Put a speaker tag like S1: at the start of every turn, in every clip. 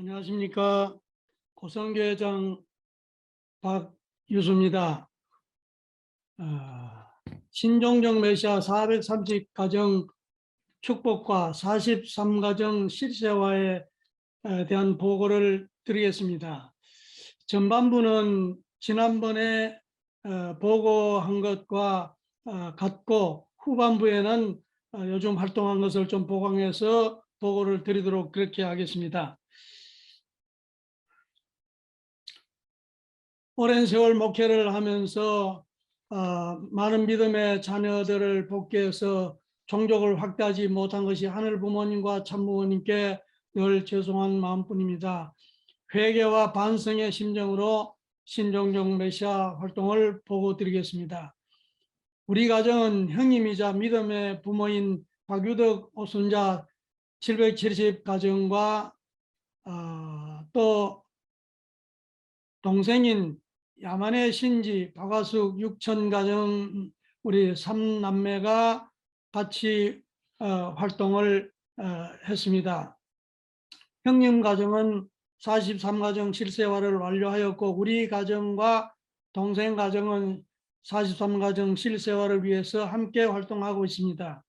S1: 안녕하십니까. 고성교회장 박유수입니다. 아, 신종정 메시아 430 가정 축복과 43 가정 실세화에 에 대한 보고를 드리겠습니다. 전반부는 지난번에 어, 보고한 것과 어, 같고 후반부에는 어, 요즘 활동한 것을 좀 보강해서 보고를 드리도록 그렇게 하겠습니다. 오랜 세월 목회를 하면서 어, 많은 믿음의 자녀들을 복귀해서 종족을 확대하지 못한 것이 하늘 부모님과 참부모님께 늘 죄송한 마음뿐입니다. 회개와 반성의 심정으로 신종종 메시아 활동을 보고 드리겠습니다. 우리 가정은 형님이자 믿음의 부모인 박유덕 오순자 770 가정과 어, 또 동생인 야만의 신지 박화숙 6천 가정 우리 삼남매가 같이 어, 활동을 어, 했습니다. 형님 가정은 43가정 실세화를 완료하였고 우리 가정과 동생 가정은 43가정 실세화를 위해서 함께 활동하고 있습니다.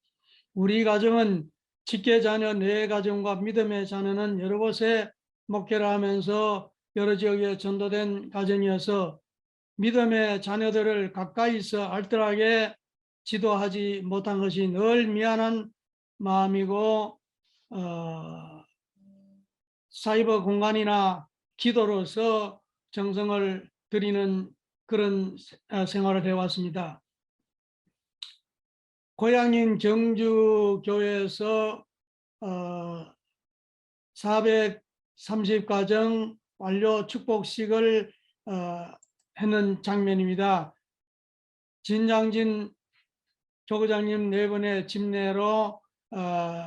S1: 우리 가정은 직계 자녀 네 가정과 믿음의 자녀는 여러 곳에 목회를 하면서 여러 지역에 전도된 가정이어서 믿음의 자녀들을 가까이서 알뜰하게 지도하지 못한 것이 늘 미안한 마음이고 어, 사이버 공간이나 기도로서 정성을 들이는 그런 어, 생활을 해왔습니다. 고향인 경주교회에서 어, 430가정 완료 축복식을 어, 하는 장면입니다. 진장진 교구장님 네 번의 집례로 어,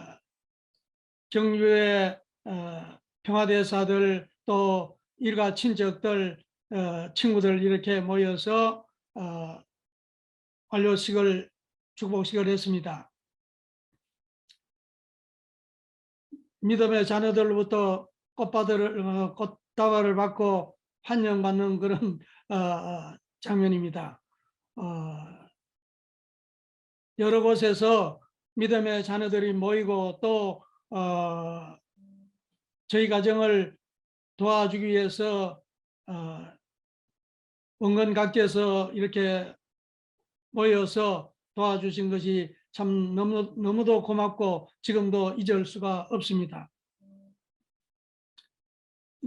S1: 경주의 어, 평화대사들 또 일가 친척들 어, 친구들 이렇게 모여서 어, 완료식을 축복식을 했습니다. 믿음의 자녀들로부터 꽃바다를 어, 꽃 다발을 받고 환영받는 그런 어, 어, 장면입니다. 어, 여러 곳에서 믿음의 자녀들이 모이고 또 어, 저희 가정을 도와주기 위해서 어, 원건각께서 이렇게 모여서 도와주신 것이 참 너무, 너무도 고맙고 지금도 잊을 수가 없습니다.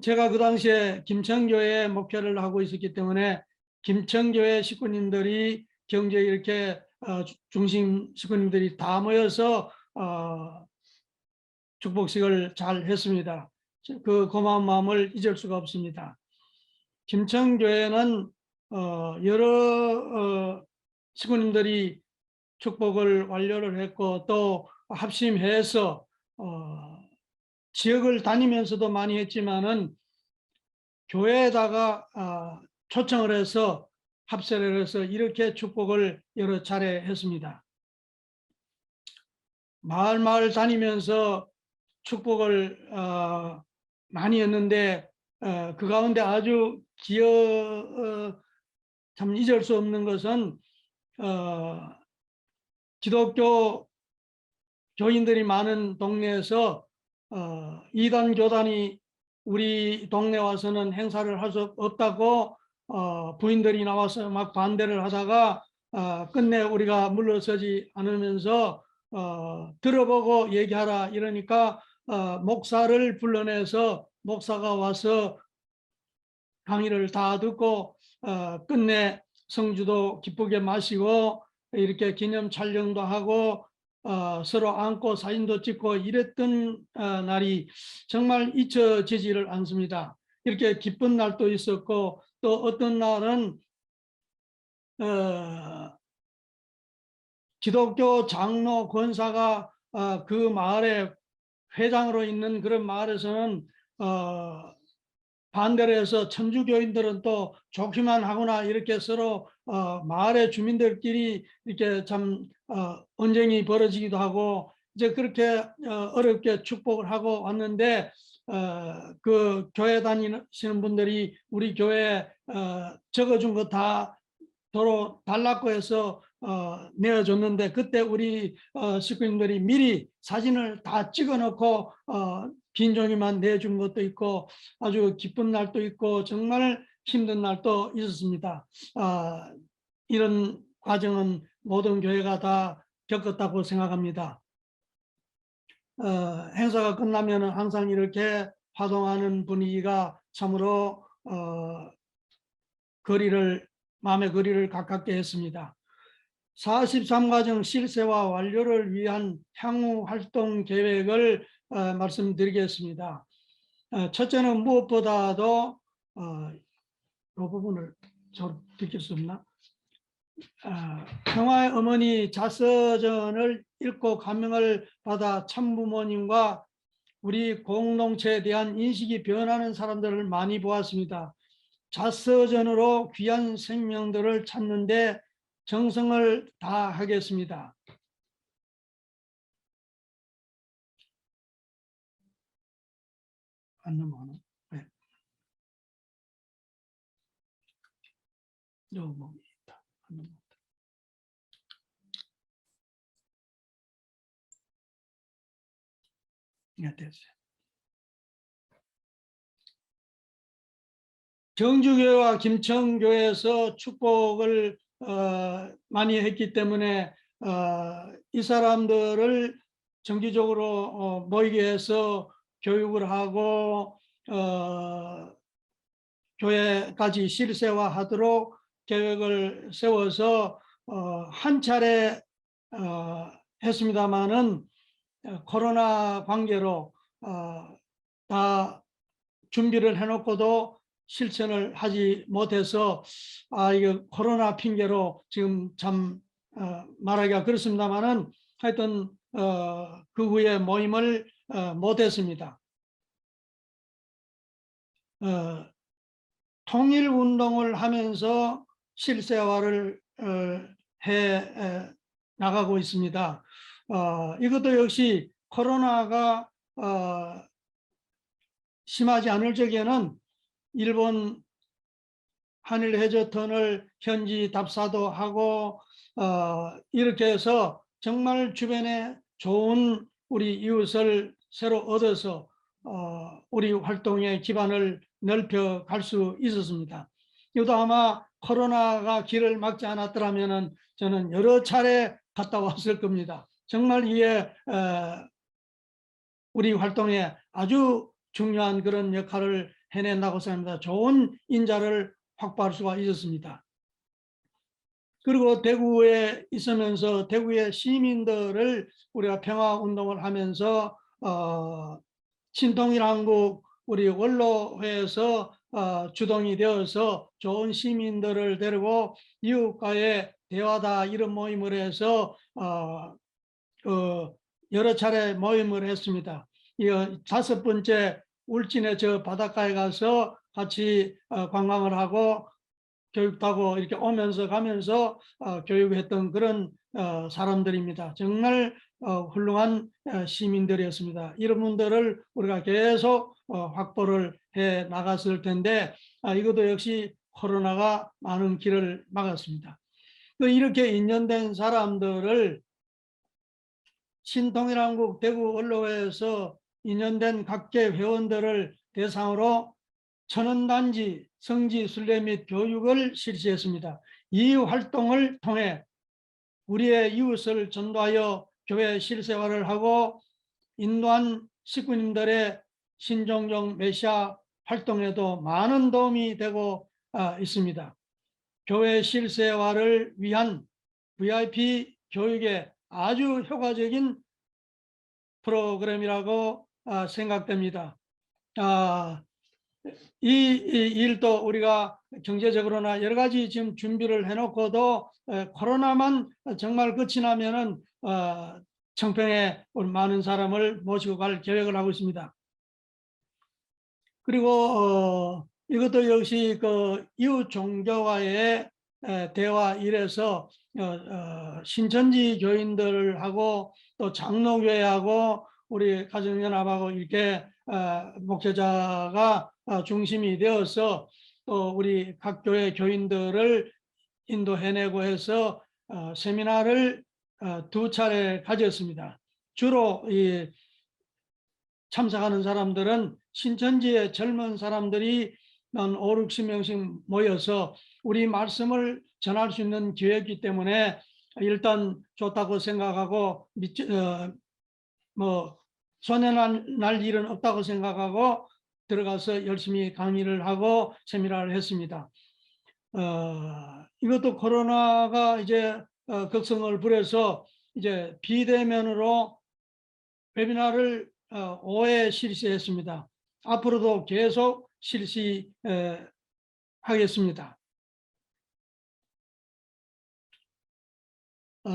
S1: 제가 그 당시에 김천교회 목회를 하고 있었기 때문에 김천교회 식구님들이 경주에 이렇게 어, 주- 중심 식구님들이 다 모여서 어, 축복식을 잘 했습니다. 그 고마운 마음을 잊을 수가 없습니다. 김천교회는 어, 여러 어, 식구님들이 축복을 완료를 했고 또 합심해서 어, 지역을 다니면서도 많이 했지만은 교회에다가 아, 초청을 해서 합세를 해서 이렇게 축복을 여러 차례 했습니다. 마을 마을 다니면서 축복을 어, 많이 했는데 어, 그 가운데 아주 기어 어, 참 잊을 수 없는 것은 어, 기독교 교인들이 많은 동네에서 어, 이단 교단이 우리 동네 와서는 행사를 할 수 없다고 어, 부인들이 나와서 막 반대를 하다가 어, 끝내 우리가 물러서지 않으면서 어, 들어보고 얘기하라 이러니까 어, 목사를 불러내서 목사가 와서 강의를 다 듣고 어, 끝내 성주도 기쁘게 마시고 이렇게 기념 촬영도 하고 어, 서로 안고 사진도 찍고 이랬던 어, 날이 정말 잊혀지지를 않습니다. 이렇게 기쁜 날도 있었고 또 어떤 날은 어, 기독교 장로 권사가 어, 그 마을에 회장으로 있는 그런 마을에서는 어, 반대로 해서 천주교인들은 또 좋기만 하거나 이렇게 서로 어, 마을의 주민들끼리 이렇게 참 어, 언쟁이 벌어지기도 하고 이제 그렇게 어, 어렵게 축복을 하고 왔는데 어, 그 교회 다니시는 분들이 우리 교회 어, 적어준 거 다 도로 달라고 해서 어, 내어줬는데 그때 우리 어, 식구님들이 미리 사진을 다 찍어놓고 어, 빈 종이만 내준 것도 있고 아주 기쁜 날도 있고 정말 힘든 날도 있었습니다. 아, 이런 과정은 모든 교회가 다 겪었다고 생각합니다. 어, 행사가 끝나면 항상 이렇게 화동하는 분위기가 참으로 어, 거리를 마음의 거리를 가깝게 했습니다. 43과정 실세와 완료를 위한 향후 활동 계획을 어, 말씀드리겠습니다. 어, 첫째는 무엇보다도 어, 이 부분을 저 느낄 수 없나? 아, 평화의 어머니 자서전을 읽고 감명을 받아 참부모님과 우리 공동체에 대한 인식이 변하는 사람들을 많이 보았습니다. 자서전으로 귀한 생명들을 찾는데 정성을 다하겠습니다. 안 넘어가나? 네. 넘어갑니다. 네, 됐어요. 정주교회와 김천교회에서 축복을 어, 많이 했기 때문에 어, 이 사람들을 정기적으로 어, 모이게 해서 교육을 하고 어, 교회까지 실세화하도록 계획을 세워서 어, 한 차례 어, 했습니다마는 어, 코로나 관계로 어, 다 준비를 해놓고도 실천을 하지 못해서 아 이거 코로나 핑계로 지금 참 어, 말하기가 그렇습니다만은 하여튼 어, 그 후에 모임을 어, 못했습니다. 어, 통일 운동을 하면서 실세화를 어, 해 에, 나가고 있습니다. 어, 이것도 역시 코로나가 어, 심하지 않을 적에는 일본 한일 해저턴을 현지 답사도 하고 어, 이렇게 해서 정말 주변에 좋은 우리 이웃을 새로 얻어서 어, 우리 활동의 기반을 넓혀 갈 수 있었습니다. 이것도 아마 코로나가 길을 막지 않았더라면 저는 여러 차례 갔다 왔을 겁니다. 정말 이에 어, 우리 활동에 아주 중요한 그런 역할을 해낸다고 생각합니다. 좋은 인자를 확보할 수가 있었습니다. 그리고 대구에 있으면서 대구의 시민들을 우리가 평화운동을 하면서 어, 신통일한국 우리 원로회에서 어, 주동이 되어서 좋은 시민들을 데리고 이웃과의 대화다 이런 모임을 해서 어, 그 여러 차례 모임을 했습니다. 이 다섯 번째 울진의 저 바닷가에 가서 같이 어, 관광을 하고 교육도 하고 이렇게 오면서 가면서 어, 교육했던 그런 어, 사람들입니다. 정말 훌륭한 시민들이었습니다. 이런 분들을 우리가 계속 확보를 해 나갔을 텐데 아, 이것도 역시 코로나가 많은 길을 막았습니다. 또 이렇게 인연된 사람들을 신통일한국 대구 언론회에서 인연된 각계 회원들을 대상으로 천원단지 성지 순례 및 교육을 실시했습니다. 이 활동을 통해 우리의 이웃을 전도하여 교회 실생활을 하고 인도한 식구님들의 신종종 메시아 활동에도 많은 도움이 되고 아, 있습니다. 교회 실생활을 위한 VIP 교육에 아주 효과적인 프로그램이라고 아, 생각됩니다. 아, 이, 이, 일도 우리가 경제적으로나 여러 가지 지금 준비를 해놓고도 코로나만 정말 끝이 나면은 어, 청평에 많은 사람을 모시고 갈 계획을 하고 있습니다. 그리고 어, 이것도 역시 그 이웃 종교와의 대화 일에서 어, 어, 신천지 교인들하고 또 장로교회하고 우리 가정연합하고 이렇게 어, 목회자가 어, 중심이 되어서 또 우리 각 교회 교인들을 인도해내고 해서 어, 세미나를 어, 두 차례 가졌습니다. 주로 이 참석하는 사람들은 신천지의 젊은 사람들이 한 5, 60명씩 모여서 우리 말씀을 전할 수 있는 기회이기 때문에 일단 좋다고 생각하고 뭐 손해날 날 일은 없다고 생각하고 들어가서 열심히 강의를 하고 세미나를 했습니다. 어, 이것도 코로나가 이제 어, 극성을 부려서 이제 비대면으로 웨비나를 어, 5회 실시했습니다. 앞으로도 계속 실시하겠습니다. 어,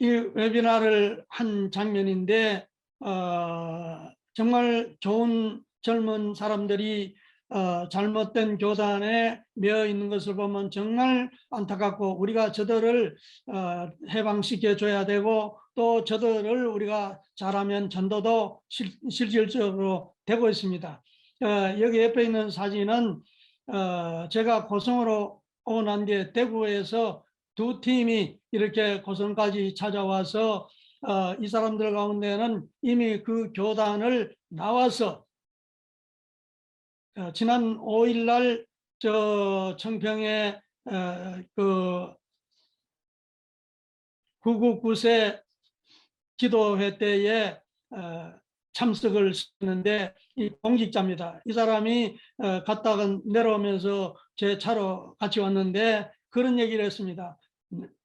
S1: 이 웨비나를 한 장면인데 어, 정말 좋은 젊은 사람들이 어, 잘못된 교단에 매여 있는 것을 보면 정말 안타깝고 우리가 저들을 어, 해방시켜 줘야 되고 또 저들을 우리가 잘하면 전도도 실, 실질적으로 되고 있습니다. 어, 여기 옆에 있는 사진은 어, 제가 고성으로 오고 난 뒤에 대구에서 두 팀이 이렇게 고성까지 찾아와서 어, 이 사람들 가운데는 이미 그 교단을 나와서 어, 지난 5일 날 저 청평에 어, 그 999세 기도회 때에 어, 참석을 했는데 이 공직자입니다. 이 사람이 어, 갔다가 내려오면서 제 차로 같이 왔는데 그런 얘기를 했습니다.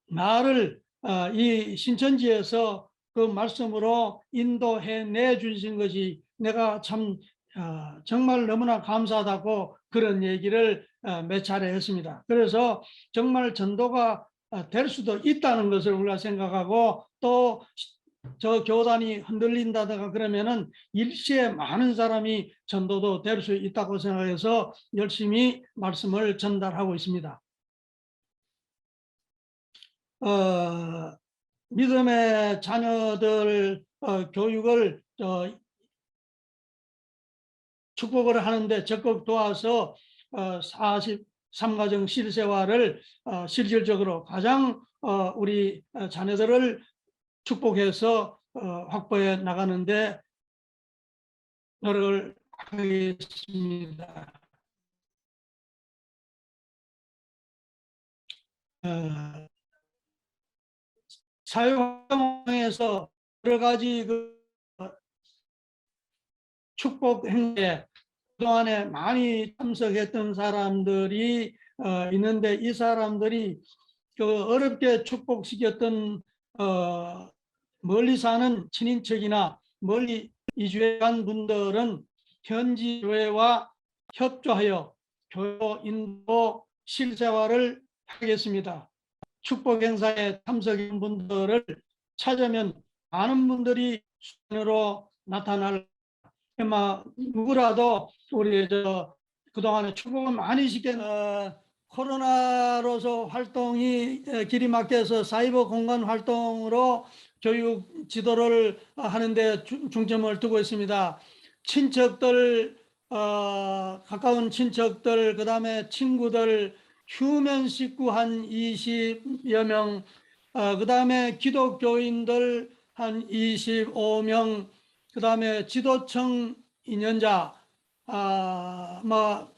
S1: 나를 어, 이 신천지에서 그 말씀으로 인도해 내 주신 것이 내가 참 어, 정말 너무나 감사하다고 그런 얘기를 어, 몇 차례 했습니다. 그래서 정말 전도가 어, 될 수도 있다는 것을 우리가 생각하고 또 저 교단이 흔들린다든가 그러면은 일시에 많은 사람이 전도도 될 수 있다고 생각해서 열심히 말씀을 전달하고 있습니다. 어, 믿음의 자녀들 어, 교육을 어, 축복을 하는데 적극 도와서 어, 43가정 실생활을 어, 실질적으로 가장 어, 우리 어, 자녀들을 축복해서 어, 확보해 나가는데 노력을 하겠습니다. 어, 사회활동에서 여러 가지 그 어, 축복 행사에 그동안에 많이 참석했던 사람들이 어, 있는데 이 사람들이 그 어렵게 축복시켰던 어, 멀리 사는 친인척이나 멀리 이주해 간 분들은 현지 교회와 협조하여 교회 인도 실생활을 하겠습니다. 축복 행사에 참석한 분들을 찾으면 많은 분들이 수으로 나타날 아마 누구라도 우리 저 그동안에 축복을 많이 시켰 어, 코로나로서 활동이 에, 길이 막혀서 사이버 공간 활동으로 교육 지도를 하는데 중- 중점을 두고 있습니다. 친척들 어, 가까운 친척들 그다음에 친구들 휴면 식구 한 20여 명, 어, 그 다음에 기독교인들 한 25명, 그 다음에 지도청 인연자, 아, 뭐,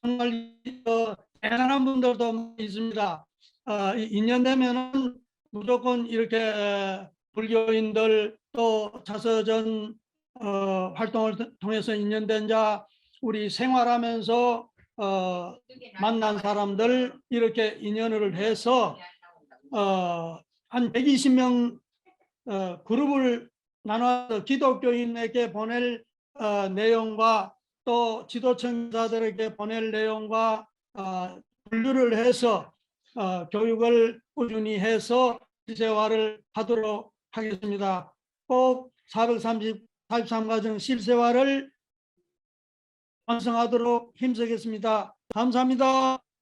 S1: 정말 어, 대단한 분들도 있습니다. 어, 인연되면은 무조건 이렇게 에, 불교인들 또 자서전 어, 활동을 통해서 인연된 자, 우리 생활하면서 어, 만난 사람들 이렇게 인연을 해서 어, 한 120명 어, 그룹을 나눠서 기독교인에게 보낼 어, 내용과 또 지도청자들에게 보낼 내용과 어, 분류를 해서 어, 교육을 꾸준히 해서 실생활을 하도록 하겠습니다. 꼭 430, 43가정 실생활을 완성하도록 힘쓰겠습니다. 감사합니다.